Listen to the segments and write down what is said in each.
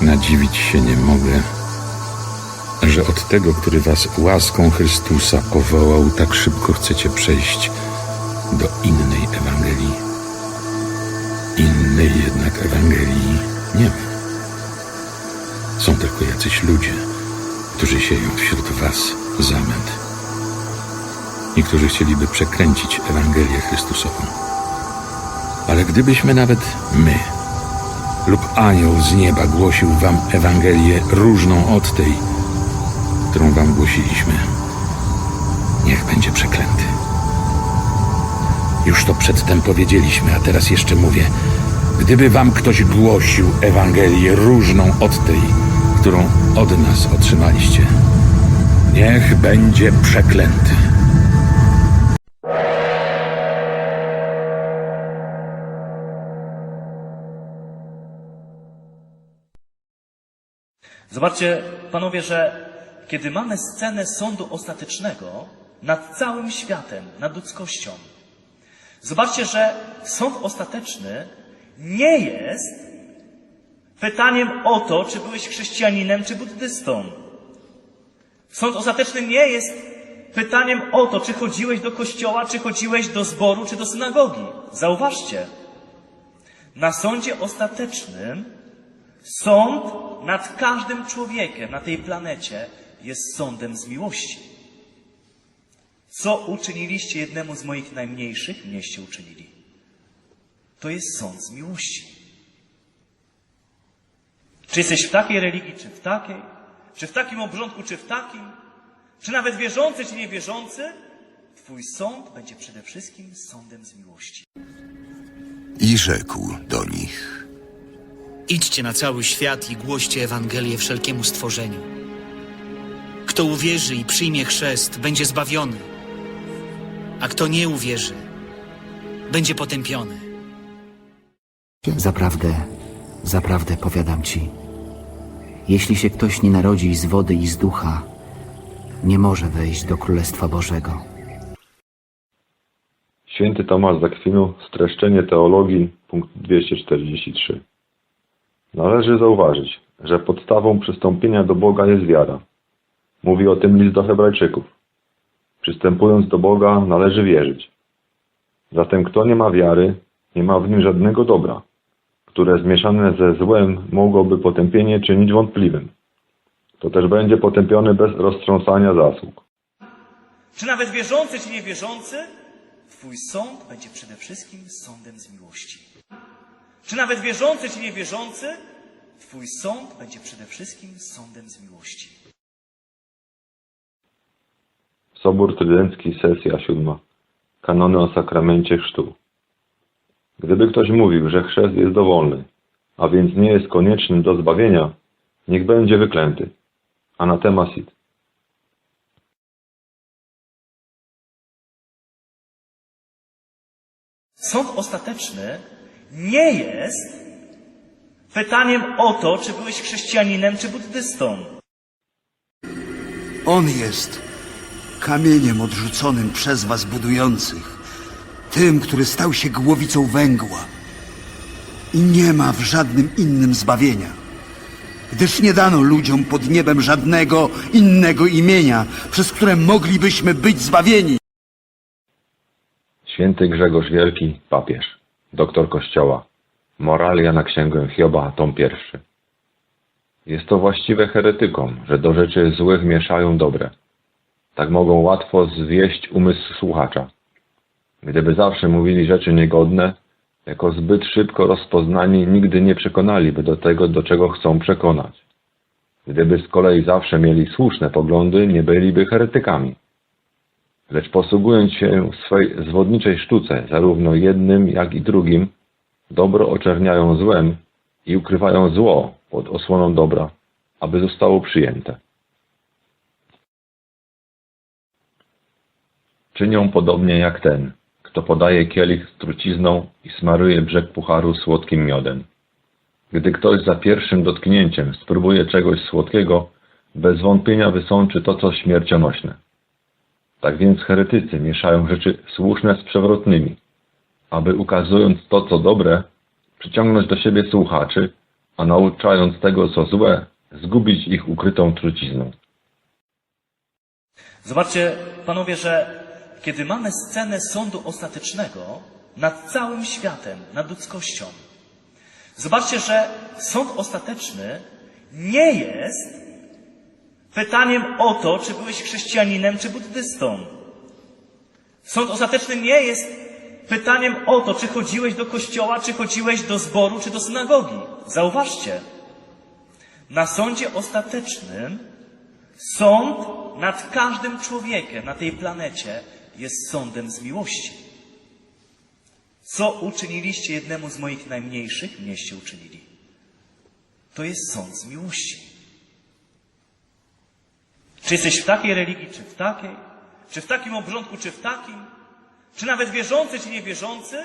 Nadziwić się nie mogę, że od tego, który was łaską Chrystusa powołał, tak szybko chcecie przejść do innej Ewangelii. Innej jednak Ewangelii nie ma. Są tylko jacyś ludzie, którzy sieją wśród was zamęt i którzy chcieliby przekręcić Ewangelię Chrystusową. Ale gdybyśmy nawet my lub anioł z nieba głosił wam Ewangelię różną od tej, którą wam głosiliśmy, niech będzie przeklęty. Już to przedtem powiedzieliśmy, a teraz jeszcze mówię. Gdyby wam ktoś głosił Ewangelię różną od tej, którą od nas otrzymaliście, niech będzie przeklęty. Zobaczcie, panowie, że kiedy mamy scenę sądu ostatecznego nad całym światem, nad ludzkością, zobaczcie, że sąd ostateczny nie jest pytaniem o to, czy byłeś chrześcijaninem, czy buddystą. Sąd ostateczny nie jest pytaniem o to, czy chodziłeś do kościoła, czy chodziłeś do zboru, czy do synagogi. Zauważcie, na sądzie ostatecznym Sąd nad każdym człowiekiem na tej planecie jest sądem z miłości. Co uczyniliście jednemu z moich najmniejszych, mnieście uczynili. To jest sąd z miłości. Czy jesteś w takiej religii, czy w takiej? Czy w takim obrządku, czy w takim? Czy nawet wierzący, czy niewierzący? Twój sąd będzie przede wszystkim sądem z miłości. I rzekł do nich. Idźcie na cały świat i głoście Ewangelię wszelkiemu stworzeniu. Kto uwierzy i przyjmie chrzest, będzie zbawiony, a kto nie uwierzy, będzie potępiony. Zaprawdę, zaprawdę powiadam ci, jeśli się ktoś nie narodzi z wody i z ducha, nie może wejść do Królestwa Bożego. Święty Tomasz z Akwinu, streszczenie teologii, punkt 243. Należy zauważyć, że podstawą przystąpienia do Boga jest wiara. Mówi o tym list do Hebrajczyków. Przystępując do Boga należy wierzyć. Zatem kto nie ma wiary, nie ma w nim żadnego dobra, które zmieszane ze złem mogłoby potępienie czynić wątpliwym. To też będzie potępiony bez roztrząsania zasług. Czy nawet wierzący, czy niewierzący? Twój sąd będzie przede wszystkim sądem z miłości. Czy nawet wierzący, czy niewierzący? Twój sąd będzie przede wszystkim sądem z miłości. Sobór Trydencki, sesja siódma. Kanony o sakramencie chrztu. Gdyby ktoś mówił, że chrzest jest dowolny, a więc nie jest konieczny do zbawienia, niech będzie wyklęty. Anatema sit. Sąd ostateczny nie jest pytaniem o to, czy byłeś chrześcijaninem, czy buddystą. On jest kamieniem odrzuconym przez was budujących, tym, który stał się głowicą węgła. I nie ma w żadnym innym zbawienia, gdyż nie dano ludziom pod niebem żadnego innego imienia, przez które moglibyśmy być zbawieni. Święty Grzegorz Wielki, papież, doktor Kościoła. Moralia na księgę Hioba, tom pierwszy. Jest to właściwe heretykom, że do rzeczy złych mieszają dobre. Tak mogą łatwo zwieść umysł słuchacza. Gdyby zawsze mówili rzeczy niegodne, jako zbyt szybko rozpoznani nigdy nie przekonaliby do tego, do czego chcą przekonać. Gdyby z kolei zawsze mieli słuszne poglądy, nie byliby heretykami. Lecz posługując się w swej zwodniczej sztuce, zarówno jednym, jak i drugim, dobro oczerniają złem i ukrywają zło pod osłoną dobra, aby zostało przyjęte. Czynią podobnie jak ten, kto podaje kielich z trucizną i smaruje brzeg pucharu słodkim miodem. Gdy ktoś za pierwszym dotknięciem spróbuje czegoś słodkiego, bez wątpienia wysączy to, co śmiercionośne. Tak więc heretycy mieszają rzeczy słuszne z przewrotnymi, aby ukazując to, co dobre, przyciągnąć do siebie słuchaczy, a nauczając tego, co złe, zgubić ich ukrytą trucizną. Zobaczcie, panowie, że kiedy mamy scenę sądu ostatecznego nad całym światem, nad ludzkością, zobaczcie, że sąd ostateczny nie jest pytaniem o to, czy byłeś chrześcijaninem, czy buddystą. Sąd ostateczny nie jest pytaniem o to, czy chodziłeś do kościoła, czy chodziłeś do zboru, czy do synagogi. Zauważcie, na sądzie ostatecznym Sąd nad każdym człowiekiem na tej planecie jest sądem z miłości. Co uczyniliście jednemu z moich najmniejszych, mnieście uczynili. To jest sąd z miłości. Czy jesteś w takiej religii, czy w takiej, czy w takim obrządku, czy w takim, czy nawet wierzący, czy niewierzący,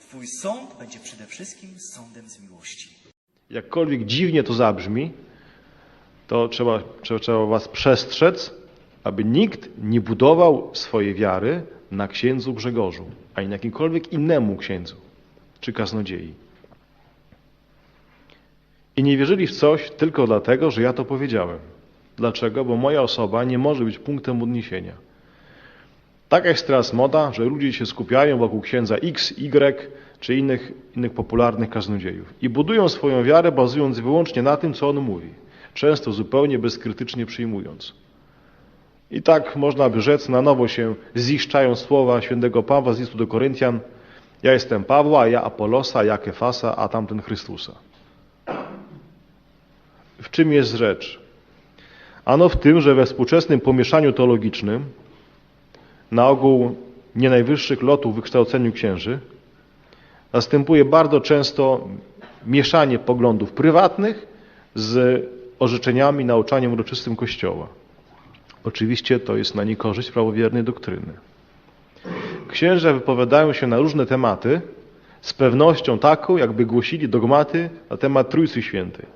Twój sąd będzie przede wszystkim sądem z miłości. Jakkolwiek dziwnie to zabrzmi, to trzeba, trzeba, trzeba was przestrzec, aby nikt nie budował swojej wiary na księdzu Grzegorzu, ani na jakimkolwiek innemu księdzu czy kaznodziei. I nie wierzyli w coś tylko dlatego, że ja to powiedziałem. Dlaczego? Bo moja osoba nie może być punktem odniesienia. Tak jak jest teraz moda, że ludzie się skupiają wokół księdza X, Y czy innych, innych popularnych kaznodziejów i budują swoją wiarę bazując wyłącznie na tym, co on mówi, często zupełnie bezkrytycznie przyjmując. I tak można by rzec, na nowo się ziszczają słowa świętego Pawła z listu do Koryntian ja jestem Pawła, ja Apolosa, ja Kefasa, a tamten Chrystusa. W czym jest rzecz? Ano w tym, że we współczesnym pomieszaniu teologicznym na ogół nie najwyższych lotów w wykształceniu księży, następuje bardzo często mieszanie poglądów prywatnych z orzeczeniami, nauczaniem uroczystym Kościoła. Oczywiście to jest na niekorzyść prawowiernej doktryny. Księża wypowiadają się na różne tematy z pewnością taką, jakby głosili dogmaty na temat Trójcy Świętej.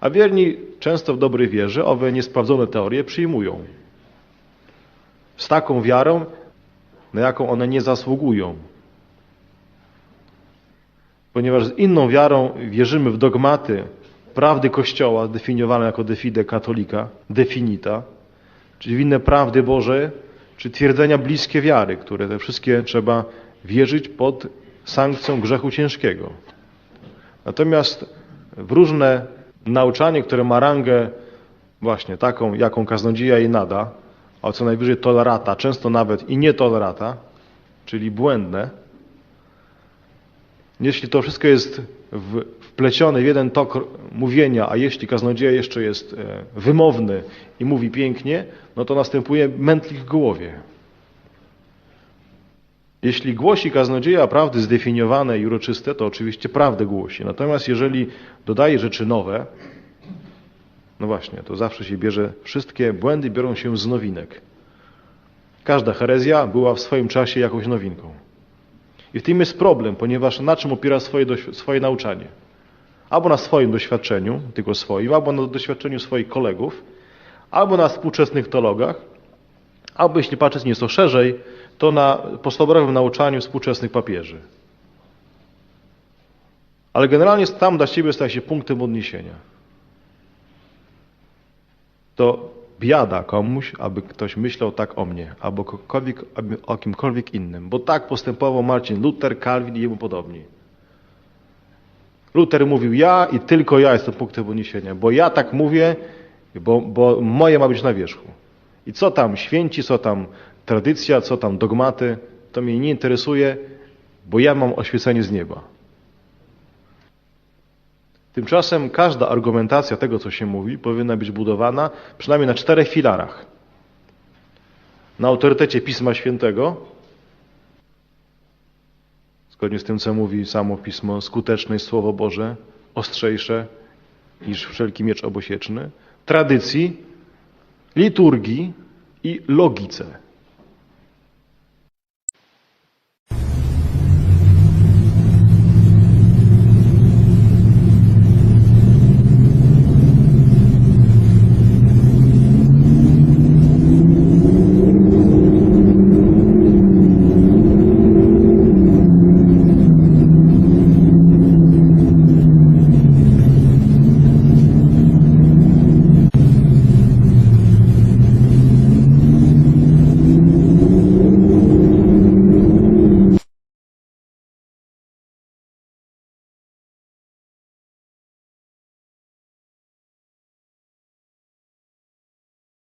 A wierni często w dobrej wierze owe niesprawdzone teorie przyjmują z taką wiarą, na jaką one nie zasługują. Ponieważ z inną wiarą wierzymy w dogmaty prawdy Kościoła, definiowane jako defide katolika, definita, czyli w inne prawdy Boże, czy twierdzenia bliskie wiary, które te wszystkie trzeba wierzyć pod sankcją grzechu ciężkiego. Natomiast w różne nauczanie, które ma rangę właśnie taką, jaką kaznodzieja jej nada, a co najwyżej tolerata, często nawet i nietolerata, czyli błędne, jeśli to wszystko jest wplecione w jeden tok mówienia, a jeśli kaznodzieja jeszcze jest e, wymowny i mówi pięknie, no to następuje mętlik w głowie. Jeśli głosi kaznodzieja prawdy zdefiniowane i uroczyste, to oczywiście prawdę głosi. Natomiast jeżeli dodaje rzeczy nowe, no właśnie, to zawsze się bierze, wszystkie błędy biorą się z nowinek. Każda herezja była w swoim czasie jakąś nowinką. I w tym jest problem, ponieważ na czym opiera swoje, swoje nauczanie? Albo na swoim doświadczeniu, tylko swoim, albo na doświadczeniu swoich kolegów, albo na współczesnych teologach, albo jeśli patrzeć nieco szerzej, to na podstawowym nauczaniu współczesnych papieży. Ale generalnie tam dla siebie staje się punktem odniesienia. To biada komuś, aby ktoś myślał tak o mnie, albo o kimkolwiek innym, bo tak postępował Marcin Luther, Calvin i jemu podobni. Luther mówił ja i tylko ja jestem punktem odniesienia, bo ja tak mówię, bo, bo moje ma być na wierzchu. I co tam święci, co tam tradycja, co tam dogmaty, to mnie nie interesuje, bo ja mam oświecenie z nieba. Tymczasem każda argumentacja tego, co się mówi, powinna być budowana przynajmniej na czterech filarach. Na autorytecie Pisma Świętego, zgodnie z tym, co mówi samo Pismo, skuteczne jest Słowo Boże, ostrzejsze niż wszelki miecz obosieczny, tradycji, liturgii i logice.